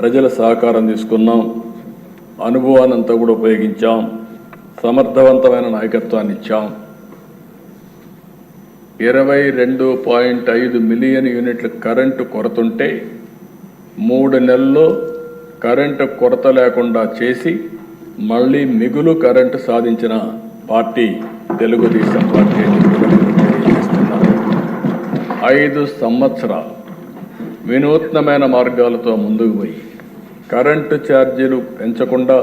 ప్రజల సహకారం తీసుకున్నాం. అనుభవాన్ని అంతా కూడా ఉపయోగించాం. సమర్థవంతమైన నాయకత్వాన్ని ఇచ్చాం. ఇరవై రెండు పాయింట్ ఐదు మిలియన్ యూనిట్ల కరెంటు కొరతుంటే మూడు నెలల్లో కరెంటు కొరత లేకుండా చేసి మళ్ళీ మిగులు కరెంటు సాధించిన పార్టీ తెలుగుదేశం పార్టీ అని ఐదు సంవత్సరాలు వినూత్నమైన మార్గాలతో ముందుకు పోయి కరెంటు ఛార్జీలు పెంచకుండా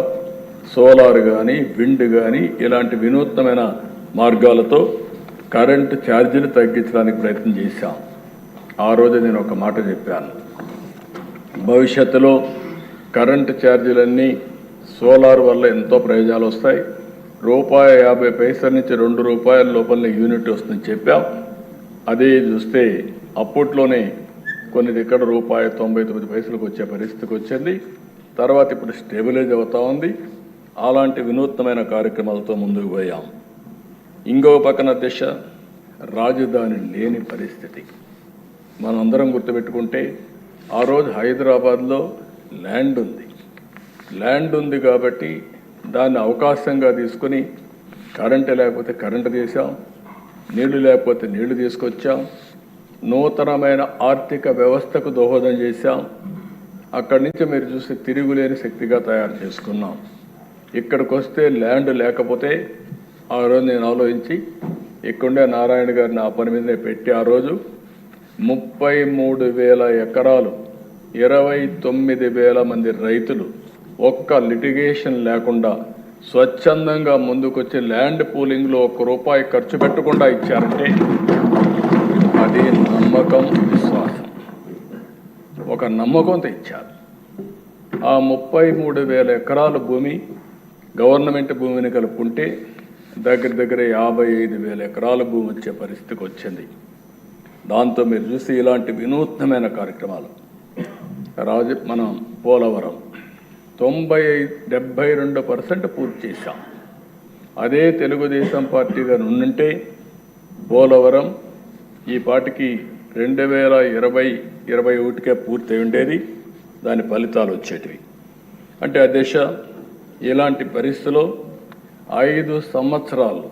సోలార్ కానీ విండ్ కానీ ఇలాంటి వినూత్నమైన మార్గాలతో కరెంటు ఛార్జీలు తగ్గించడానికి ప్రయత్నం చేశాం. ఆ రోజు నేను ఒక మాట చెప్పాను. భవిష్యత్తులో కరెంటు ఛార్జీలన్నీ సోలార్ వల్ల ఎంతో ప్రయోజనాలు వస్తాయి. రూపాయి యాభై పైసల నుంచి రెండు రూపాయల లోపల యూనిట్ వస్తుందని చెప్పాం. అదే చూస్తే అప్పట్లోనే కొన్ని దగ్గర రూపాయి తొంభై తొమ్మిది పైసలకు వచ్చే పరిస్థితికి వచ్చింది. తర్వాత ఇప్పుడు స్టెబిలైజ్ అవుతా ఉంది. అలాంటి వినూత్నమైన కార్యక్రమాలతో ముందుకు పోయాం. ఇంకో పక్కన దిశ రాజధాని లేని పరిస్థితి. మనం అందరం గుర్తుపెట్టుకుంటే ఆ రోజు హైదరాబాద్లో ల్యాండ్ ఉంది. ల్యాండ్ ఉంది కాబట్టి దాన్ని అవకాశంగా తీసుకుని కరెంటు లేకపోతే కరెంటు తీసాం. నీళ్ళు లేకపోతే నీళ్ళు తీసుకొచ్చాం. నూతనమైన ఆర్థిక వ్యవస్థకు దోహదం చేశాం. అక్కడి నుంచి మీరు చూస్తే తిరుగులేని శక్తిగా తయారు చేసుకున్నాం. ఇక్కడికి వస్తే ల్యాండ్ లేకపోతే ఆ రోజు నేను ఆలోచించి ఇక్కడే నారాయణ గారిని ఆ పని మీదనే పెట్టి ఆ రోజు ముప్పై మూడు వేల ఎకరాలు ఇరవై తొమ్మిది వేల మంది రైతులు ఒక్క లిటిగేషన్ లేకుండా స్వచ్ఛందంగా ముందుకొచ్చి ల్యాండ్ పూలింగ్లో ఒక్క రూపాయి ఖర్చు పెట్టకుండా ఇచ్చారంటే అది నమ్మకం విశ్వాసం. ఒక నమ్మకంతో ఇచ్చారు ఆ ముప్పై మూడు వేల ఎకరాల భూమి గవర్నమెంట్ భూమిని కలుపుకుంటే దగ్గర దగ్గర యాభై ఐదు వేల ఎకరాల భూమి వచ్చే పరిస్థితికి వచ్చింది. దాంతో మీరు చూసి ఇలాంటి వినూత్నమైన కార్యక్రమాలు. రాజు మనం పోలవరం తొంభై డెబ్బై రెండు పర్సెంట్ పూర్తి చేశాం. అదే తెలుగుదేశం పార్టీగా నుండింటే పోలవరం ఈ పాటికి రెండు వేల ఇరవై ఇరవై ఒకటికే పూర్తి ఉండేది దాని ఫలితాలు వచ్చేటివి. అంటే ఆ దిశ ఇలాంటి పరిస్థితిలో ఐదు సంవత్సరాలు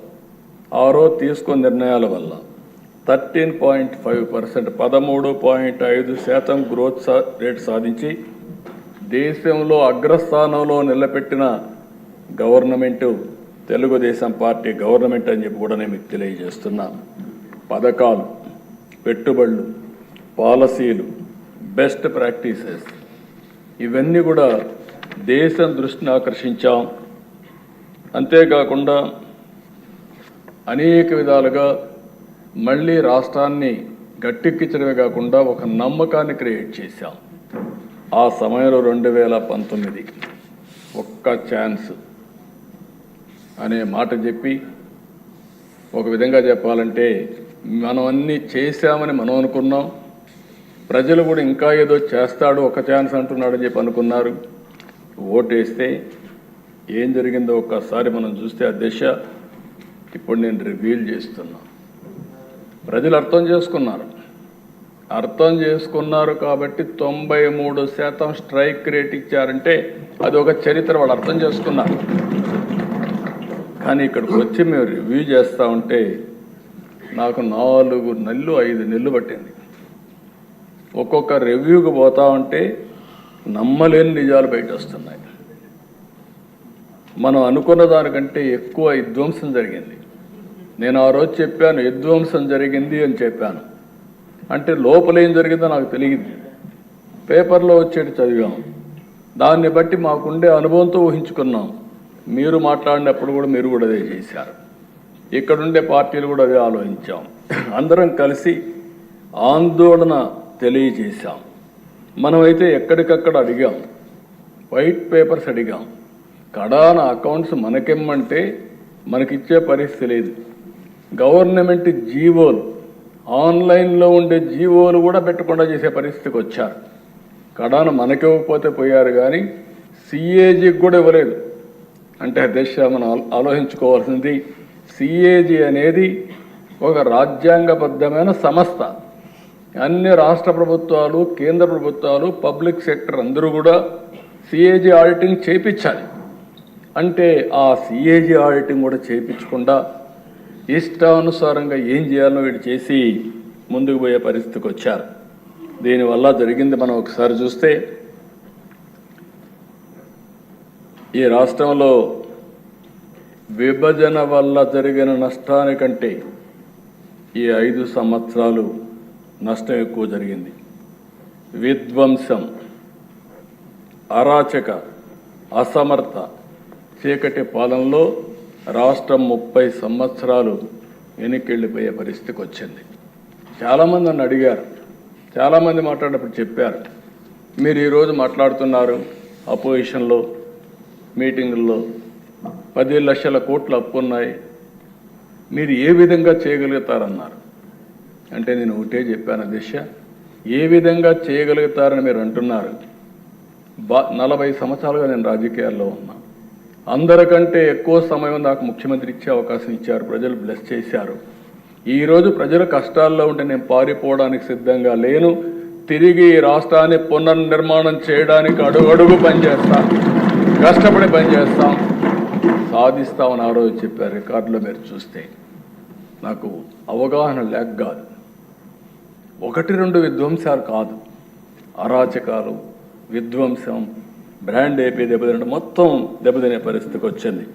ఆరో తీసుకున్న నిర్ణయాల వల్ల థర్టీన్ పాయింట్ ఫైవ్ పర్సెంట్ పదమూడు పాయింట్ ఐదు శాతం గ్రోత్ సా రేట్ సాధించి దేశంలో అగ్రస్థానంలో నిలబెట్టిన గవర్నమెంటు తెలుగుదేశం పార్టీ గవర్నమెంట్ అని చెప్పి కూడా నేను మీకు తెలియజేస్తున్నా పథకాలు పెట్టుబడులు పాలసీలు బెస్ట్ ప్రాక్టీసెస్ ఇవన్నీ కూడా దేశం దృష్టిని ఆకర్షించాం. అంతేకాకుండా అనేక విధాలుగా మళ్ళీ రాష్ట్రాన్ని గట్టెక్కించడమే కాకుండా ఒక నమ్మకాన్ని క్రియేట్ చేశాం. ఆ సమయంలో రెండు వేల పంతొమ్మిది ఒక్క ఛాన్స్ అనే మాట చెప్పి ఒక విధంగా చెప్పాలంటే మనం అన్నీ చేశామని మనం అనుకున్నాం ప్రజలు కూడా ఇంకా ఏదో చేస్తాడు ఒక ఛాన్స్ అంటున్నాడని చెప్పి అనుకున్నారు. ఓటేస్తే ఏం జరిగిందో ఒక్కసారి మనం చూస్తే ఆ దిశ ఇప్పుడు నేను రివీల్ చేస్తున్నా. ప్రజలు అర్థం చేసుకున్నారు. అర్థం చేసుకున్నారు కాబట్టి తొంభై మూడు శాతం స్ట్రైక్ రేట్ ఇచ్చారంటే అది ఒక చరిత్ర వాళ్ళు అర్థం చేసుకున్నారు. కానీ ఇక్కడికి వచ్చి మేము రివ్యూ చేస్తూ ఉంటే నాకు నాలుగు నెలలు ఐదు నెలలు పట్టింది. ఒక్కొక్క రివ్యూకి పోతా ఉంటే నమ్మలేని నిజాలు బయట వస్తున్నాయి మనం అనుకున్న దానికంటే ఎక్కువ విధ్వంసం జరిగింది. నేను ఆ రోజు చెప్పాను విధ్వంసం జరిగింది అని చెప్పాను. అంటే లోపల ఏం జరిగిందో నాకు తెలియదు. పేపర్లో వచ్చేటి చదివాం. దాన్ని బట్టి మాకుండే అనుభవంతో ఊహించుకున్నాం. మీరు మాట్లాడినప్పుడు కూడా మీరు కూడా అదే చేశారు. ఇక్కడుండే పార్టీలు కూడా అదే ఆలోచించాం. అందరం కలిసి ఆందోళన తెలియజేశాం. మనమైతే ఎక్కడికక్కడ అడిగాం. వైట్ పేపర్స్ అడిగాం. కడాన అకౌంట్స్ మనకెమ్మంటే మనకిచ్చే పరిస్థితి లేదు. గవర్నమెంట్ జీవోలు ఆన్లైన్లో ఉండే జీవోలు కూడా పెట్టకుండా చేసే పరిస్థితికి వచ్చారు. కడాన మనకివ్వకపోతే పోయారు కానీ సిఏజీకి కూడా ఇవ్వలేదు. అంటే దేశ మనం ఆలోచించుకోవాల్సింది సిఏజీ అనేది ఒక రాజ్యాంగబద్ధమైన సంస్థ. అన్ని రాష్ట్ర ప్రభుత్వాలు కేంద్ర ప్రభుత్వాలు పబ్లిక్ సెక్టర్ అందరూ కూడా సిఏజీ ఆడిటింగ్ చేయించాలి అంటే ఆ సిఏజీ ఆడిటింగ్ కూడా చేయించకుండా ఇష్టానుసారంగా ఏం చేయాలో వీడు చేసి ముందుకు పోయే పరిస్థితికి వచ్చారు. దీనివల్ల జరిగింది మనం ఒకసారి చూస్తే ఈ రాష్ట్రంలో విభజన వల్ల జరిగిన నష్టానికంటే ఈ ఐదు సంవత్సరాలు నష్టం ఎక్కువ జరిగింది. విధ్వంసం అరాచక అసమర్థ చీకటి పాలనలో రాష్ట్రం ముప్పై సంవత్సరాలు వెనక్కి పరిస్థితికి వచ్చింది. చాలామంది నన్ను అడిగారు. చాలామంది మాట్లాడినప్పుడు చెప్పారు. మీరు ఈరోజు మాట్లాడుతున్నారు అపోజిషన్లో మీటింగుల్లో పది లక్షల కోట్లు అప్పు ఉన్నాయి మీరు ఏ విధంగా చేయగలుగుతారన్నారు? అంటే నేను ఒకటే చెప్పాను దిశ ఏ విధంగా చేయగలుగుతారని మీరు అంటున్నారు? బా నలభై సంవత్సరాలుగా నేను రాజకీయాల్లో ఉన్నా. అందరికంటే ఎక్కువ సమయం నాకు ముఖ్యమంత్రి ఇచ్చే అవకాశం ఇచ్చారు ప్రజలు బ్లెస్ చేశారు. ఈరోజు ప్రజలు కష్టాల్లో ఉంటే నేను పారిపోవడానికి సిద్ధంగా లేను. తిరిగి రాష్ట్రాన్ని పునర్నిర్మాణం చేయడానికి అడుగడుగు పనిచేస్తాను. కష్టపడి పనిచేస్తాం. సాధిస్తామని ఆ రోజు చెప్పారు రికార్డులో మీరు చూస్తే. నాకు అవగాహన లేక కాదు. ఒకటి రెండు విధ్వంసాలు కాదు. అరాచకాలు విధ్వంసం బ్రాండ్ అయిపోయి దెబ్బతినడం మొత్తం దెబ్బతినే పరిస్థితికి వచ్చింది.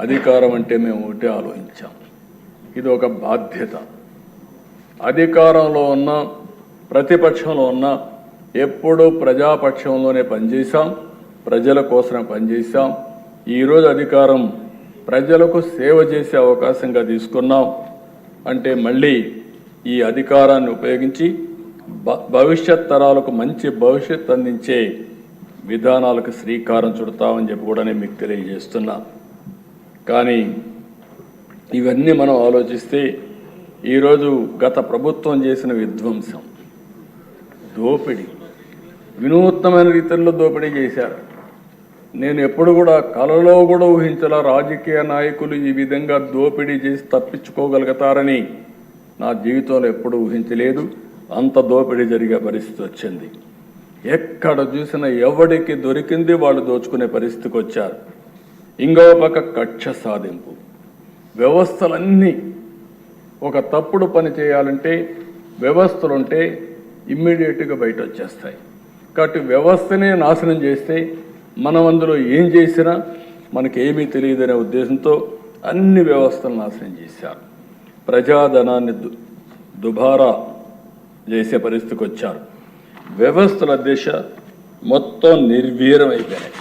అధికారం అంటే మేము ఒకటే ఆలోచించాం. ఇది ఒక బాధ్యత. అధికారంలో ఉన్న ప్రతిపక్షంలో ఉన్న ఎప్పుడూ ప్రజాపక్షంలోనే పనిచేశాం. ప్రజల కోసమే పనిచేశాం. ఈరోజు అధికారం ప్రజలకు సేవ చేసే అవకాశంగా తీసుకున్నాం అంటే మళ్ళీ ఈ అధికారాన్ని ఉపయోగించి భ- భవిష్యత్ తరాలకు మంచి భవిష్యత్ అందించే విధానాలకు శ్రీకారం చుడతామని చెప్పి కూడా నేను మీకు తెలియజేస్తున్నా. కానీ ఇవన్నీ మనం ఆలోచిస్తే ఈరోజు గత ప్రభుత్వం చేసిన విధ్వంసం. దోపిడీ. వినూత్నమైన రీతిలో దోపిడీ చేశారు. నేను ఎప్పుడు కూడా కలలో కూడా ఊహించలా రాజకీయ నాయకులు ఈ విధంగా దోపిడీ చేసి తప్పించుకోగలుగుతారని నా జీవితంలో ఎప్పుడు ఊహించలేదు. అంత దోపిడీ జరిగే పరిస్థితి వచ్చింది. ఎక్కడ చూసినా ఎవడికి దొరికింది వాళ్ళు దోచుకునే పరిస్థితికి వచ్చారు. ఇంకో పక్క కక్ష సాధింపు. వ్యవస్థలన్నీ ఒక తప్పుడు పని చేయాలంటే వ్యవస్థలుంటే ఇమ్మీడియట్గా బయట వచ్చేస్తాయి కాబట్టి వ్యవస్థనే నాశనం చేస్తే మనం అందులో ఏం చేసినా మనకి ఏమీ తెలియదనే ఉద్దేశంతో అన్ని వ్యవస్థలు నాశనం చేశారు. ప్రజాధనాన్ని దు దుబారా చేసే పరిస్థితికి వచ్చారు. వ్యవస్థల దిశ మొత్తం నిర్వీరం అయిపోయినాయి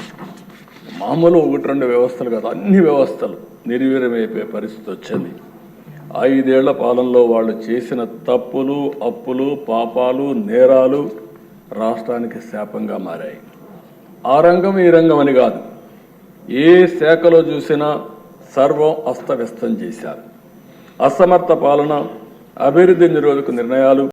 మామూలు ఒకటి రెండు వ్యవస్థలు కాదు అన్ని వ్యవస్థలు నిర్వీరమైపోయే పరిస్థితి వచ్చింది. ఐదేళ్ళ పాలనలో వాళ్ళు చేసిన తప్పులు అప్పులు పాపాలు నేరాలు రాష్ట్రానికి శాపంగా మారాయి. ఆ రంగం ఈ రంగం అని కాదు. ఏ శాఖలో చూసినా సర్వం అస్తవ్యస్తం చేశారు. అసమర్థ పాలన అభివృద్ధి నిరోధక నిర్ణయాలు